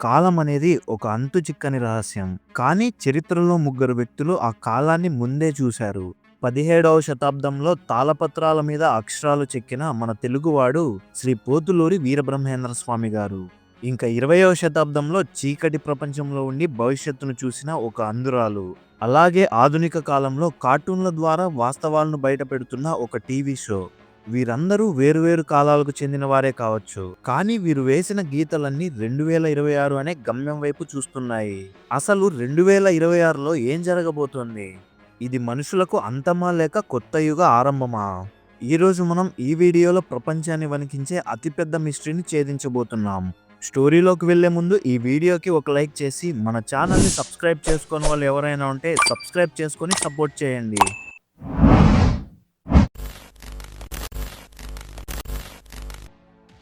కాలం అనేది ఒక అంతు చిక్కని రహస్యం. కానీ చరిత్రలో ముగ్గురు వ్యక్తులు ఆ కాలాన్ని ముందే చూశారు. పదిహేడవ శతాబ్దంలో తాళపత్రాల మీద అక్షరాలు చెక్కిన మన తెలుగువాడు శ్రీ పోతులూరి వీరబ్రహ్మేంద్ర స్వామి గారు. ఇంకా ఇరవయవ శతాబ్దంలో చీకటి ప్రపంచంలో ఉండి భవిష్యత్తును చూసిన ఒక అందురాలు అలాగే ఆధునిక కాలంలో కార్టూన్ల ద్వారా వాస్తవాలను బయటపెడుతున్న ఒక టీవీ షో. వీరందరూ వేరువేరు కాలాలకు చెందిన వారే కావచ్చు. కానీ వీరు వేసిన గీతలన్నీ రెండు వేల ఇరవై ఆరు అనే గమ్యం వైపు చూస్తున్నాయి. అసలు రెండు వేల ఇరవై ఆరులో ఏం జరగబోతోంది? ఇది మనుషులకు అంతమా లేక కొత్త యుగ ఆరంభమా? ఈరోజు మనం ఈ వీడియోలో ప్రపంచాన్ని వణికించే అతిపెద్ద మిస్టరీని ఛేదించబోతున్నాం. స్టోరీలోకి వెళ్ళే ముందు ఈ వీడియోకి ఒక లైక్ చేసి మన ఛానల్ని సబ్స్క్రైబ్ చేసుకుని వాళ్ళు ఎవరైనా ఉంటే సబ్స్క్రైబ్ చేసుకొని సపోర్ట్ చేయండి.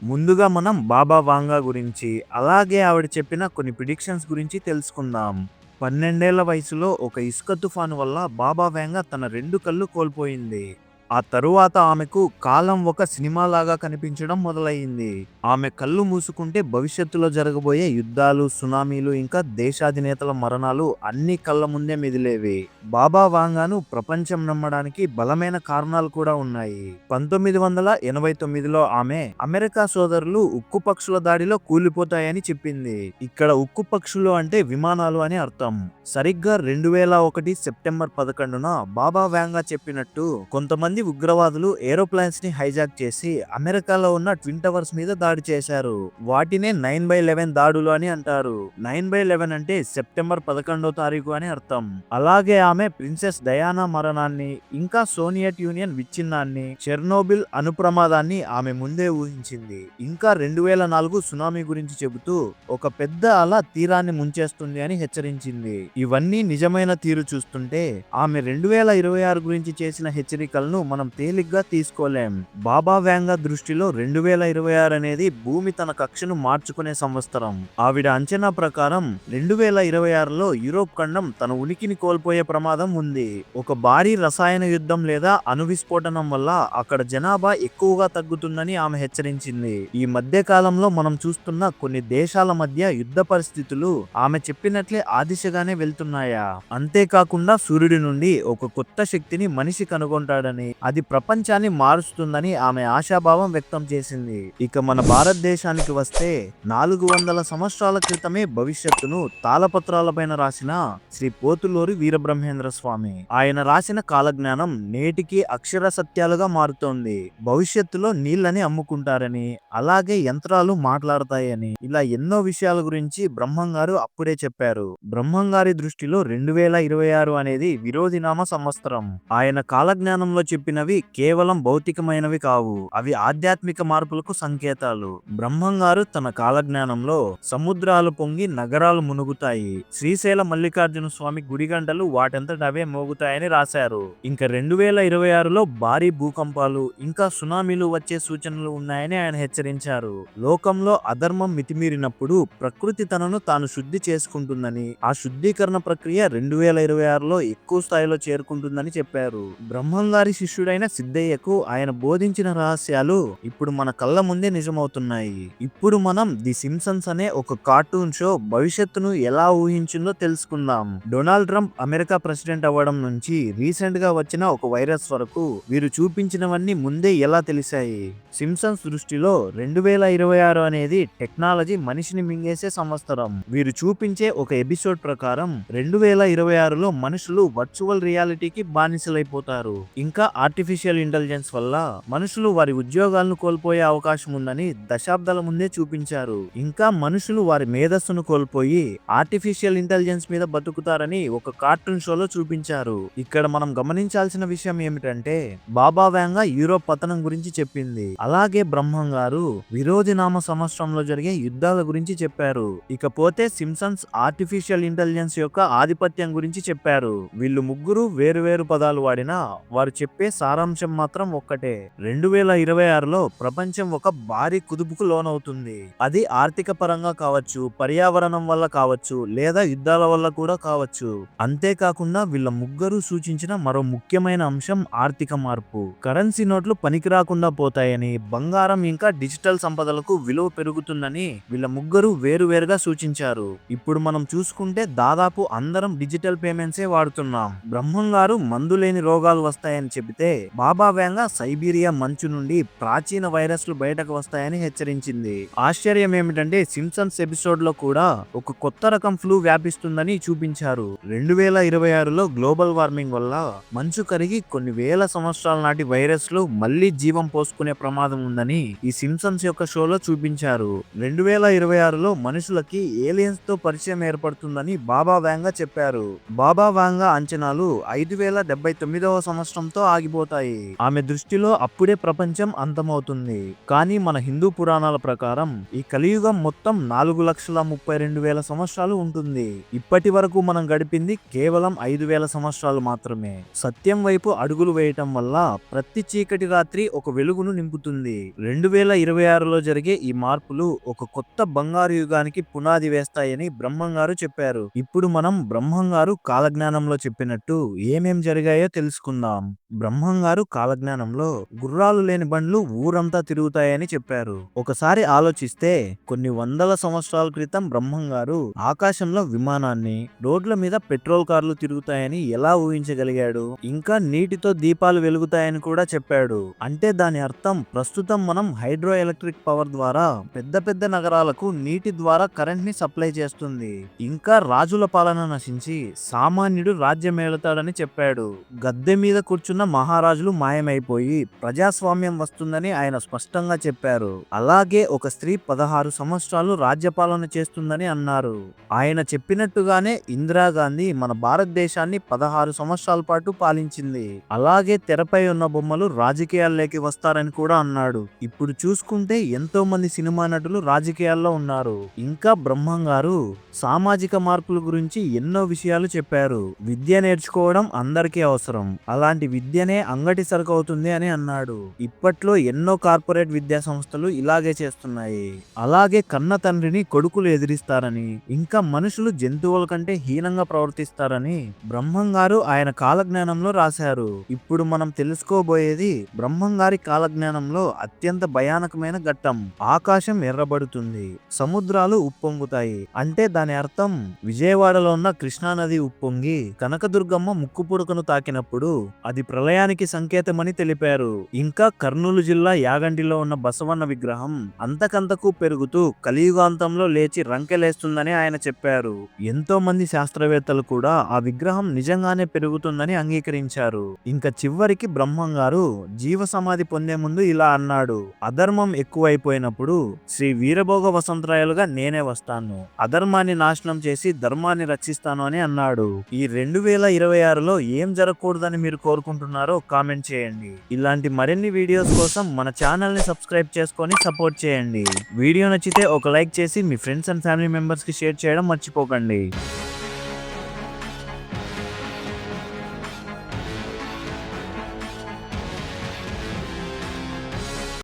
ముందుగా మనం బాబా వాంగా గురించి అలాగే ఆవిడ చెప్పిన కొన్ని ప్రిడిక్షన్స్ గురించి తెలుసుకుందాం. పన్నెండేళ్ళ వయసులో ఒక ఇసుక తుఫాను వల్ల బాబా వేంగా తన రెండు కళ్ళు కోల్పోయింది. ఆ తరువాత ఆమెకు కాలం ఒక సినిమాలాగా కనిపించడం మొదలయ్యింది. ఆమె కళ్ళు మూసుకుంటే భవిష్యత్తులో జరగబోయే యుద్ధాలు సునామీలు ఇంకా దేశాధినేతల మరణాలు అన్ని కళ్ళ ముందే మెదిలేవి. బాబా వాంగాను ప్రపంచం నమ్మడానికి బలమైన కారణాలు కూడా ఉన్నాయి. పంతొమ్మిది వందల ఎనభై తొమ్మిదిలో ఆమె అమెరికా సోదరులు ఉక్కు పక్షుల దాడిలో కూలిపోతాయని చెప్పింది. ఇక్కడ ఉక్కు పక్షులు అంటే విమానాలు అని అర్థం. సరిగ్గా రెండు వేల ఒకటి సెప్టెంబర్ పదకొండున బాబా వ్యాంగా చెప్పినట్టు కొంతమంది ఉగ్రవాదులు ఏరోప్లేన్స్ని హైజాక్ చేసి అమెరికాలో ఉన్న ట్విన్ టవర్స్ మీద దాడి చేశారు. వాటినే నైన్ బై లెవెన్ దాడులు అని అంటారు. నైన్ బై లెవెన్ అంటే సెప్టెంబర్ పదకొండో తారీఖు అని అర్థం. అలాగే ఆమె ప్రిన్సెస్ డయానా మరణాన్ని ఇంకా సోనియట్ యూనియన్ విచ్ఛిన్నాన్ని చెర్నోబిల్ అనుప్రమాదాన్ని ఆమె ముందే ఊహించింది. ఇంకా రెండు వేల నాలుగు సునామీ గురించి చెబుతూ ఒక పెద్ద అల తీరాన్ని ముంచేస్తుంది అని హెచ్చరించింది. ఇవన్నీ నిజమైన తీరు చూస్తుంటే ఆమె రెండు వేల ఇరవై ఆరు గురించి చేసిన హెచ్చరికలను మనం తేలిగ్గా తీసుకోలేం. బాబా వ్యాంగ దృష్టిలో రెండు వేల ఇరవై ఆరు అనేది భూమి తన కక్షను మార్చుకునే సంవత్సరం. ఆవిడ అంచనా ప్రకారం రెండు వేల ఇరవై ఆరులో యూరోప్ ఖండం తన ఉనికిని కోల్పోయే ప్రమాదం ఉంది. ఒక భారీ రసాయన యుద్ధం లేదా అణు విస్ఫోటనం వల్ల అక్కడ జనాభా ఎక్కువగా తగ్గుతుందని ఆమె హెచ్చరించింది. ఈ మధ్య కాలంలో మనం చూస్తున్న కొన్ని దేశాల మధ్య యుద్ధ పరిస్థితులు ఆమె చెప్పినట్లే ఆ దిశగానే వెళ్తున్నాయా? అంతేకాకుండా సూర్యుడి నుండి ఒక కొత్త శక్తిని మనిషి కనుగొంటాడని అది ప్రపంచాన్ని మారుస్తుందని ఆమె ఆశాభావం వ్యక్తం చేసింది. ఇక మన భారతదేశానికి వస్తే నాలుగు వందల సంవత్సరాల క్రితమే భవిష్యత్తును తాళపత్రాలపైన రాసిన శ్రీ పోతులూరి వీరబ్రహ్మేంద్ర స్వామి. ఆయన రాసిన కాలజ్ఞానం నేటికి అక్షర సత్యాలుగా మారుతోంది. భవిష్యత్తులో నీళ్ళని అమ్ముకుంటారని అలాగే యంత్రాలు మాట్లాడతాయని. ఇలా ఎన్నో విషయాల గురించి బ్రహ్మంగారు అప్పుడే చెప్పారు. బ్రహ్మంగారి దృష్టిలో రెండు వేల ఇరవై ఆరు అనేది విరోధినామ సంవత్సరం. ఆయన కాలజ్ఞానంలో చెప్పినవి కేవలం భౌతికమైనవి కావు. అవి ఆధ్యాత్మిక మార్పులకు సంకేతాలు. బ్రహ్మంగారు తన కాలజ్ఞానంలో సముద్రాలు పొంగి నగరాలు మునుగుతాయి. శ్రీశైల మల్లికార్జున స్వామి గుడిగంటలు వాటంతట అవే మోగుతాయని రాశారు. ఇంకా రెండు వేల ఇరవై ఆరులో భారీ భూకంపాలు ఇంకా సునామీలు వచ్చే సూచనలు ఉన్నాయని ఆయన హెచ్చరించారు. లోకంలో అధర్మం మితిమీరినప్పుడు ప్రకృతి తనను తాను శుద్ధి చేసుకుంటుందని ఆ శుద్ధీకరణ ప్రక్రియ రెండు వేల ఇరవై ఆరులో ఎక్కువ స్థాయిలో చేరుకుంటుందని చెప్పారు. బ్రహ్మంగారి శిష్యుడైన సిద్ధయ్యకు ఆయన బోధించిన రహస్యాలు ఇప్పుడు మన కళ్ళ ముందే నిజమవుతున్నాయి. ఇప్పుడు మనం ది సిమ్సన్స్ అనే ఒక కార్టూన్ షో భవిష్యత్తును ఎలా ఊహించిందో తెలుసుకుందాం. డొనాల్డ్ ట్రంప్ అమెరికా ప్రెసిడెంట్ అవ్వడం నుంచి రీసెంట్గా వచ్చిన ఒక వైరస్ వరకు వీరు చూపించినవన్నీ ముందే ఎలా తెలిసాయి? సిమ్సన్స్ దృష్టిలో రెండు వేల ఇరవై ఆరు అనేది టెక్నాలజీ మనిషిని మింగేసే సంవత్సరం. వీరు చూపించే ఒక ఎపిసోడ్ ప్రకారం రెండు వేల ఇరవై ఆరులో మనుషులు వర్చువల్ రియాలిటీకి బానిసలైపోతారు. ఇంకా ఆర్టిఫిషియల్ ఇంటెలిజెన్స్ వల్ల మనుషులు వారి ఉద్యోగాలను కోల్పోయే అవకాశం ఉందని దశాబ్దాల ముందే చూపించారు. ఇంకా మనుషులు వారి మేధస్సును కోల్పోయి ఆర్టిఫిషియల్ ఇంటెలిజెన్స్ మీద బతుకుతారని ఒక కార్టూన్ షోలో చూపించారు. ఇక్కడ మనం గమనించాల్సిన విషయం ఏమిటంటే బాబా వ్యాంగా యూరోప్ పతనం గురించి చెప్పింది. అలాగే బ్రహ్మం గారు విరోధి నామ సంవత్సరంలో జరిగే యుద్ధాల గురించి చెప్పారు. ఇకపోతే సిమ్సన్స్ ఆర్టిఫిషియల్ ఇంటెలిజెన్స్ యొక్క ఆధిపత్యం గురించి చెప్పారు. వీళ్ళు ముగ్గురు వేరు వేరు పదాలు వాడినా వారు చెప్పే సారాంశం మాత్రం ఒక్కటే. రెండు వేల ఇరవై ఆరులో ప్రపంచం ఒక భారీ కుదుపుకు లోనవుతుంది. అది ఆర్థిక పరంగా కావచ్చు పర్యావరణం వల్ల కావచ్చు లేదా యుద్ధాల వల్ల కూడా కావచ్చు. అంతేకాకుండా వీళ్ళ ముగ్గురు సూచించిన మరో ముఖ్యమైన అంశం ఆర్థిక మార్పు. కరెన్సీ నోట్లు పనికి రాకుండా పోతాయని బంగారం ఇంకా డిజిటల్ సంపదలకు విలువ పెరుగుతుందని వీళ్ళ ముగ్గురు వేరువేరుగా సూచించారు. ఇప్పుడు మనం చూసుకుంటే దాదాపు అందరం డిజిటల్ పేమెంట్సే వాడుతున్నాం. బ్రహ్మం గారు మందు లేని రోగాలు వస్తాయని చెబితే బాబా వేంగ సైబీరియా మంచు నుండి ప్రాచీన వైరస్లు బయటకు వస్తాయని హెచ్చరించింది. ఆశ్చర్యం ఏమిటంటే సింప్సన్స్ ఎపిసోడ్లో కూడా ఒక కొత్త రకం ఫ్లూ వ్యాపిస్తుందని చూపించారు. రెండు వేల ఇరవై ఆరులో గ్లోబల్ వార్మింగ్ వల్ల మంచు కరిగి కొన్ని వేల సంవత్సరాల నాటి వైరస్లు మళ్ళీ జీవం పోసుకునే ప్రమాదం ఉందని ఈ సింప్సన్స్ యొక్క షోలో చూపించారు. రెండు వేల ఇరవై ఆరులో మనుషులకి ఏలియన్స్తో పరిచయం ఏర్పడుతుందని బాబా వాంగా చెప్పారు. బాబా వాంగా అంచనాలు ఐదు వేల డెబ్బై తొమ్మిదవ సంవత్సరంతో ఆగి తగ్గిపోతాయి ఆమె దృష్టిలో అప్పుడే ప్రపంచం అంతమవుతుంది. కానీ మన హిందూ పురాణాల ప్రకారం ఈ కలియుగం మొత్తం నాలుగు లక్షల ముప్పై రెండు వేల సంవత్సరాలు ఉంటుంది. ఇప్పటి వరకు మనం గడిపింది కేవలం ఐదు వేల సంవత్సరాలు మాత్రమే. సత్యం వైపు అడుగులు వేయటం వల్ల ప్రతి చీకటి రాత్రి ఒక వెలుగును నింపుతుంది. రెండు వేల ఇరవై ఆరులో జరిగే ఈ మార్పులు ఒక కొత్త బంగారు యుగానికి పునాది వేస్తాయని బ్రహ్మం గారు చెప్పారు. ఇప్పుడు మనం బ్రహ్మం గారు కాలజ్ఞానంలో చెప్పినట్టు ఏమేం జరిగాయో తెలుసుకుందాం. బ్రహ్మ గారు కాలజ్ఞానంలో గుర్రాలు లేని బండ్లు ఊరంతా తిరుగుతాయని చెప్పారు. ఒకసారి ఆలోచిస్తే కొన్ని వందల సంవత్సరాల క్రితం బ్రహ్మం గారు ఆకాశంలో విమానాన్ని రోడ్ల మీద పెట్రోల్ కార్లు తిరుగుతాయని ఎలా ఊహించగలిగాడు? ఇంకా నీటితో దీపాలు వెలుగుతాయని కూడా చెప్పాడు. అంటే దాని అర్థం ప్రస్తుతం మనం హైడ్రో ఎలక్ట్రిక్ పవర్ ద్వారా పెద్ద పెద్ద నగరాలకు నీటి ద్వారా కరెంట్ని సప్లై చేస్తుంది. ఇంకా రాజుల పాలన నశించి సామాన్యుడు రాజ్యమేళతాడని చెప్పాడు. గద్దె మీద కూర్చున్న మహా మహారాజులు మాయమైపోయి ప్రజాస్వామ్యం వస్తుందని ఆయన స్పష్టంగా చెప్పారు. అలాగే ఒక స్త్రీ పదహారు సంవత్సరాలు రాజ్యపాలన చేస్తుందని అన్నారు. ఆయన చెప్పినట్టుగానే ఇందిరాగాంధీ మన భారతదేశాన్ని పదహారు సంవత్సరాల పాటు పాలించింది. అలాగే తెరపై ఉన్న బొమ్మలు రాజకీయాల్లోకి వస్తారని కూడా అన్నాడు. ఇప్పుడు చూసుకుంటే ఎంతో మంది సినిమా నటులు రాజకీయాల్లో ఉన్నారు. ఇంకా బ్రహ్మం గారు సామాజిక మార్పుల గురించి ఎన్నో విషయాలు చెప్పారు. విద్య నేర్చుకోవడం అందరికీ అవసరం. అలాంటి విద్యనే అంగటి సరుకు అవుతుంది అని అన్నాడు. ఇప్పట్లో ఎన్నో కార్పొరేట్ విద్యా సంస్థలు ఇలాగే చేస్తున్నాయి. అలాగే కన్న తండ్రిని కొడుకులు ఎదిరిస్తారని ఇంకా మనుషులు జంతువుల కంటే హీనంగా ప్రవర్తిస్తారని బ్రహ్మం గారు ఆయన కాలజ్ఞానంలో రాశారు. ఇప్పుడు మనం తెలుసుకోబోయేది బ్రహ్మం గారి కాలజ్ఞానంలో అత్యంత భయానకమైన ఘట్టం. ఆకాశం ఎర్రబడుతుంది సముద్రాలు ఉప్పొంగుతాయి. అంటే దాని అర్థం విజయవాడలో ఉన్న కృష్ణా నది ఉప్పొంగి కనకదుర్గమ్మ ముక్కు పుడకను తాకినప్పుడు అది విజయానికి సంకేతమని తెలిపారు. ఇంకా కర్నూలు జిల్లా యాగంటిలో ఉన్న బసవన్న విగ్రహం అంతకంతకు పెరుగుతూ కలియుగాంతంలో లేచి రంకెలేస్తుందని ఆయన చెప్పారు. ఎంతో మంది శాస్త్రవేత్తలు కూడా ఆ విగ్రహం నిజంగానే పెరుగుతుందని అంగీకరించారు. ఇంకా చివరికి బ్రహ్మం గారు జీవ సమాధి పొందే ముందు ఇలా అన్నాడు. అధర్మం ఎక్కువైపోయినప్పుడు శ్రీ వీరభోగ వసంతరాయలుగా నేనే వస్తాను. అధర్మాన్ని నాశనం చేసి ధర్మాన్ని రక్షిస్తాను అని అన్నాడు. ఈ రెండు వేల ఇరవై ఆరులో ఏం జరగకూడదని మీరు కోరుకుంటున్నారు? కామెంట్ చేయండి. ఇలాంటి మరిన్ని వీడియోస్ కోసం మన ఛానల్ని సబ్స్క్రైబ్ చేసుకొని సపోర్ట్ చేయండి. వీడియో నచ్చితే ఒక లైక్ చేసి మీ ఫ్రెండ్స్ అండ్ ఫ్యామిలీ మెంబర్స్కి షేర్ చేయడం మర్చిపోకండి.